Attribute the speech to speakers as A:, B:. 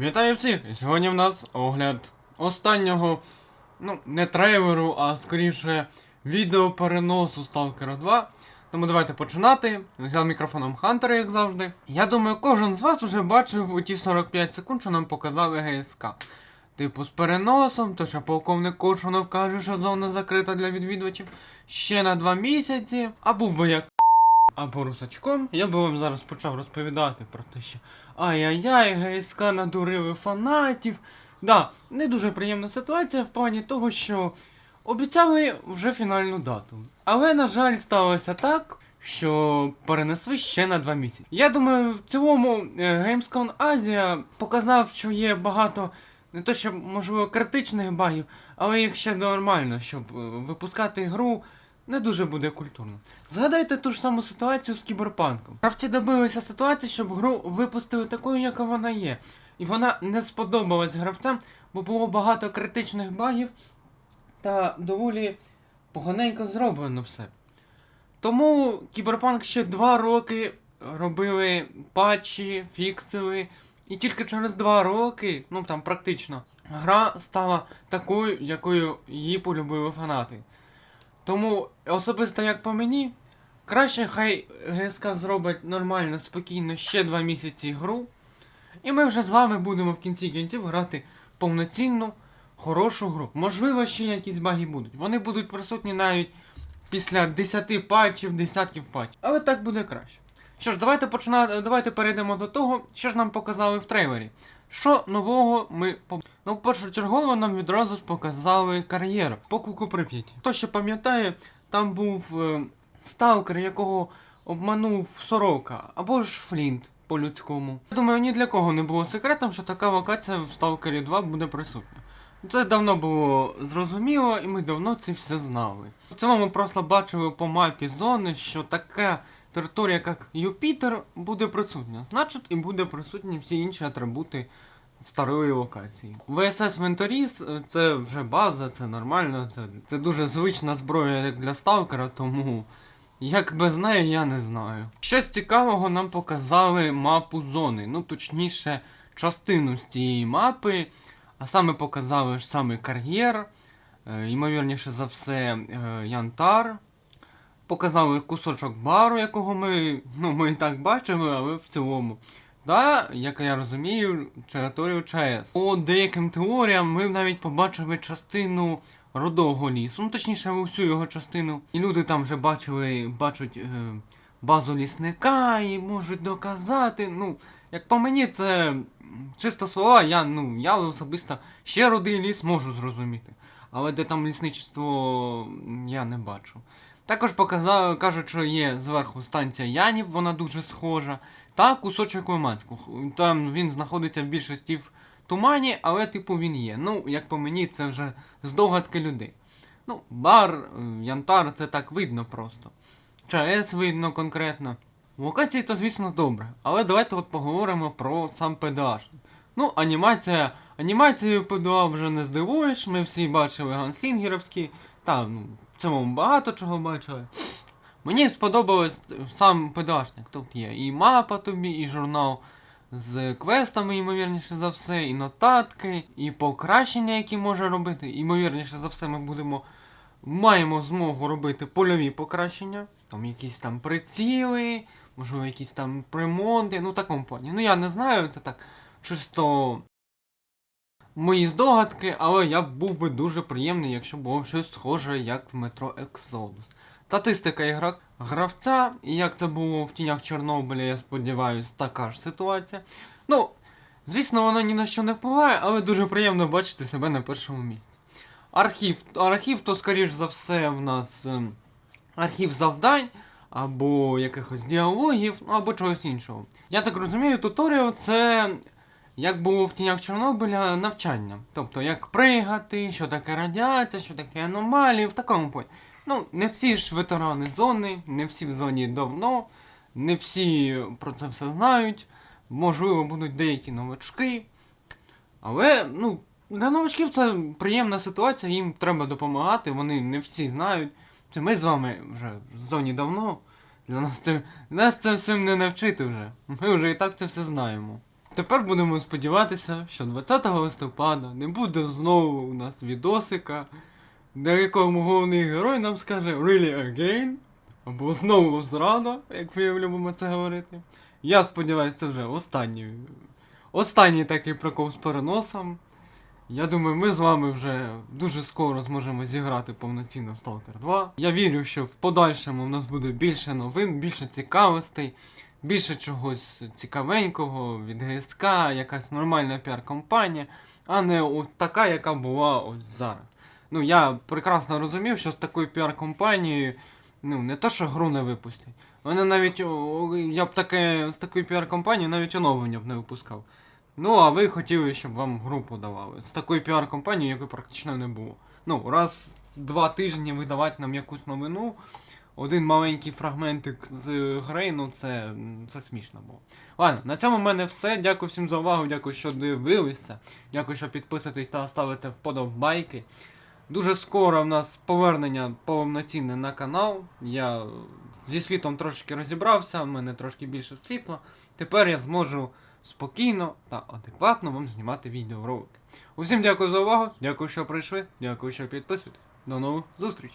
A: Вітаю всіх! Сьогодні в нас огляд останнього, ну, не трейлеру, а скоріше відео переносу Stalker 2. Тому давайте починати. Взяв мікрофоном Хантера, як завжди. Я думаю, кожен з вас уже бачив у ті 45 секунд, що нам показали ГСК. Типу з переносом, то що полковник Коршунов каже, що зона закрита для відвідувачів ще на 2 місяці. А був би як або русачком, я би вам зараз почав розповідати про те, що ай-яй-яй, ГСК надурили фанатів. Да, не дуже приємна ситуація в плані того, що обіцяли вже фінальну дату. Але, на жаль, сталося так, що перенесли ще на два місяці. Я думаю, в цілому е, Gamescom Азія показав, що є багато не то, що можливо критичних багів, але їх ще нормально, щоб е, випускати гру не дуже буде культурно. Згадайте ту ж саму ситуацію з кіберпанком. Гравці добилися ситуації, щоб гру випустили такою, яка вона є. І вона не сподобалась гравцям, бо було багато критичних багів та доволі поганенько зроблено все. Тому Кіберпанк ще два роки робили патчі, фіксили, і тільки через два роки, ну там практично, гра стала такою, якою її полюбили фанати. Тому особисто як по мені, краще хай ГСК зробить нормально, спокійно ще два місяці гру. І ми вже з вами будемо в кінці кінців грати повноцінну, хорошу гру. Можливо, ще якісь баги будуть. Вони будуть присутні навіть після 10 патчів, десятків патчів. Але так буде краще. Що ж, давайте починати, давайте перейдемо до того, що ж нам показали в трейлері. Що нового ми по... Ну, першочергово нам відразу ж показали кар'єру по куку Прип'яті. Хто ще пам'ятає, там був е, сталкер, якого обманув сорока, або ж Флінт по-людському. Я думаю, ні для кого не було секретом, що така локація в Сталкері 2 буде присутня. Це давно було зрозуміло, і ми давно це все знали. В ми просто бачили по мапі зони, що така територія, як Юпітер, буде присутня. Значить, і буде присутні всі інші атрибути старої локації. ВСС Венторіс це вже база, це нормально, це, це дуже звична зброя як для сталкера, тому як без неї я не знаю. Щось цікавого нам показали мапу зони, ну точніше, частину з цієї мапи, а саме показали ж саме кар'єр, е, ймовірніше за все, е, Янтар. Показали кусочок бару, якого ми, ну, ми і так бачили, але в цілому. Да, як я розумію, територію ЧАЕС. По деяким теоріям ми навіть побачили частину родового лісу, ну точніше усю його частину. І люди там вже бачили, бачать е, базу лісника і можуть доказати. Ну, як по мені, це чисто слова, я, ну, я особисто ще родий ліс можу зрозуміти. Але де там лісничество я не бачу. Також показали, кажуть, що є зверху станція Янів, вона дуже схожа. Та кусочок Лиманську. Там він знаходиться в більшості в тумані, але типу він є. Ну, як по мені, це вже здогадки людей. Ну, бар, Янтар, це так видно просто. ЧАЕС видно конкретно. Локації то, звісно, добре. Але давайте от поговоримо про сам ПДА. Ну, анімація. Анімацією ПДА вже не здивуєш. Ми всі бачили ганслінгерівські. Та, ну, цьому багато чого бачили. Мені сподобалось сам ПДАшник. Тут є і мапа тобі, і журнал з квестами, ймовірніше за все, і нотатки, і покращення, які може робити. Ймовірніше за все, ми будемо маємо змогу робити польові покращення. Там якісь там приціли, можливо, якісь там примонти, ну такому плані. Ну я не знаю, це так чисто мої здогадки, але я був би дуже приємний, якщо було щось схоже, як в метро Exodus. Статистика ігра... гравця, і як це було в тінях Чорнобиля, я сподіваюся, така ж ситуація. Ну, звісно, воно ні на що не впливає, але дуже приємно бачити себе на першому місці. Архів. Архів, то, скоріш за все, в нас ем, архів завдань, або якихось діалогів, або чогось іншого. Я так розумію, туторіал це як було в тінях Чорнобиля навчання. Тобто, як пригати, що таке радіація, що таке аномалії, в такому плані. Ну, не всі ж ветерани зони, не всі в зоні давно, не всі про це все знають. Можливо, будуть деякі новачки. Але, ну, для новачків це приємна ситуація, їм треба допомагати, вони не всі знають. Це ми з вами вже в зоні давно. Для нас це, нас це всім не навчити вже. Ми вже і так це все знаємо. Тепер будемо сподіватися, що 20 листопада не буде знову у нас відосика, де якому головний герой нам скаже Really again? Або знову зрада, як ми любимо це говорити. Я сподіваюся, це вже останній, останній такий прикол з переносом. Я думаю, ми з вами вже дуже скоро зможемо зіграти повноцінно в Stalker 2. Я вірю, що в подальшому в нас буде більше новин, більше цікавостей, більше чогось цікавенького від ГСК, якась нормальна піар-компанія, а не от така, яка була ось зараз. Ну, я прекрасно розумів, що з такою піар-компанією, ну, не то, що гру не випустять. Вони навіть, я б таке з такою піар-компанією навіть оновлення б не випускав. Ну, а ви хотіли, щоб вам гру подавали. З такою піар-компанією, якої практично не було. Ну, раз в два тижні видавати нам якусь новину, один маленький фрагментик з гри, ну це, це смішно було. Ладно, на цьому в мене все. Дякую всім за увагу, дякую, що дивилися. Дякую, що підписуєтесь та ставите вподобайки. Дуже скоро в нас повернення повноцінне на канал. Я зі світом трошки розібрався, в мене трошки більше світла. Тепер я зможу спокійно та адекватно вам знімати відеоролики. Усім дякую за увагу, дякую, що прийшли, дякую, що підписуєтесь. До нових зустрічей!